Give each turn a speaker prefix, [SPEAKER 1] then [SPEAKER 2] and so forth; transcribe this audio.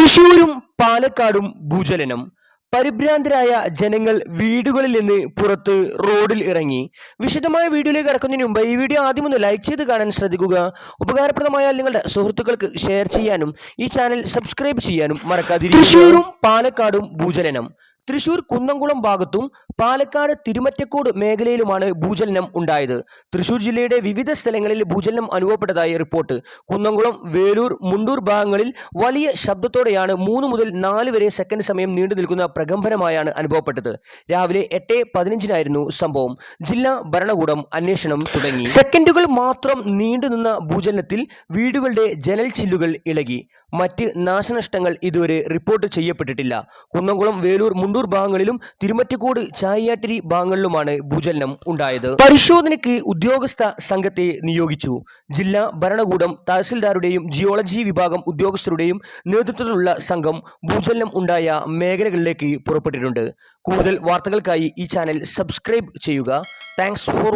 [SPEAKER 1] തൃശൂരും പാലക്കാടും ഭൂചലനം. പരിഭ്രാന്തരായ ജനങ്ങൾ വീടുകളിൽ നിന്ന് പുറത്ത് റോഡിൽ ഇറങ്ങി. വിശദമായ വീഡിയോയിലേക്ക് കടക്കുന്നതിന് മുമ്പ് ഈ വീഡിയോ ആദ്യം ഒന്ന് ലൈക്ക് ചെയ്ത് കാണാൻ ശ്രദ്ധിക്കുക. ഉപകാരപ്രദമായ നിങ്ങളുടെ സുഹൃത്തുക്കൾക്ക് ഷെയർ ചെയ്യാനും ഈ ചാനൽ സബ്സ്ക്രൈബ് ചെയ്യാനും മറക്കാതിരിക്കുക. തൃശൂരും പാലക്കാടും ഭൂചലനം. തൃശൂർ കുന്നംകുളം ഭാഗത്തും പാലക്കാട് തിരുമറ്റക്കോട് മേഖലയിലുമാണ് ഭൂചലനം ഉണ്ടായത്. തൃശൂർ ജില്ലയുടെ വിവിധ സ്ഥലങ്ങളിൽ ഭൂചലനം അനുഭവപ്പെട്ടതായി റിപ്പോർട്ട്. കുന്നംകുളം വേലൂർ മുണ്ടൂർ ഭാഗങ്ങളിൽ വലിയ ശബ്ദത്തോടെയാണ് മൂന്ന് മുതൽ നാല് വരെ സെക്കൻഡ് സമയം നീണ്ടു നിൽക്കുന്ന പ്രകമ്പനമായാണ് അനുഭവപ്പെട്ടത്. രാവിലെ എട്ട് പതിനഞ്ചിനായിരുന്നു സംഭവം. ജില്ലാ ഭരണകൂടം അന്വേഷണം തുടങ്ങി. സെക്കൻഡുകൾ മാത്രം നീണ്ടുനിന്ന ഭൂചലനത്തിൽ വീടുകളുടെ ജനൽ ചില്ലുകൾ ഇളകി. മറ്റ് നാശനഷ്ടങ്ങൾ ഇതുവരെ റിപ്പോർട്ട് ചെയ്യപ്പെട്ടിട്ടില്ല. കുന്നംകുളം വേലൂർ മുണ്ടൂർ ഭാഗങ്ങളിലും തിരുമറ്റക്കോട് ചായയാട്ടിരി ഭാഗങ്ങളിലുമാണ് ഭൂചലനം ഉണ്ടായത്. പരിശോധനയ്ക്ക് ഉദ്യോഗസ്ഥ സംഘത്തെ നിയോഗിച്ചു. ജില്ലാ ഭരണകൂടം തഹസിൽദാരുടെയും ജിയോളജി വിഭാഗം ഉദ്യോഗസ്ഥരുടെയും നേതൃത്വത്തിലുള്ള സംഘം ഭൂചലനം ഉണ്ടായ മേഖലകളിലേക്ക് പുറപ്പെട്ടിട്ടുണ്ട്. കൂടുതൽ വാർത്തകൾക്കായി ഈ ചാനൽ സബ്സ്ക്രൈബ് ചെയ്യുക. Thanks for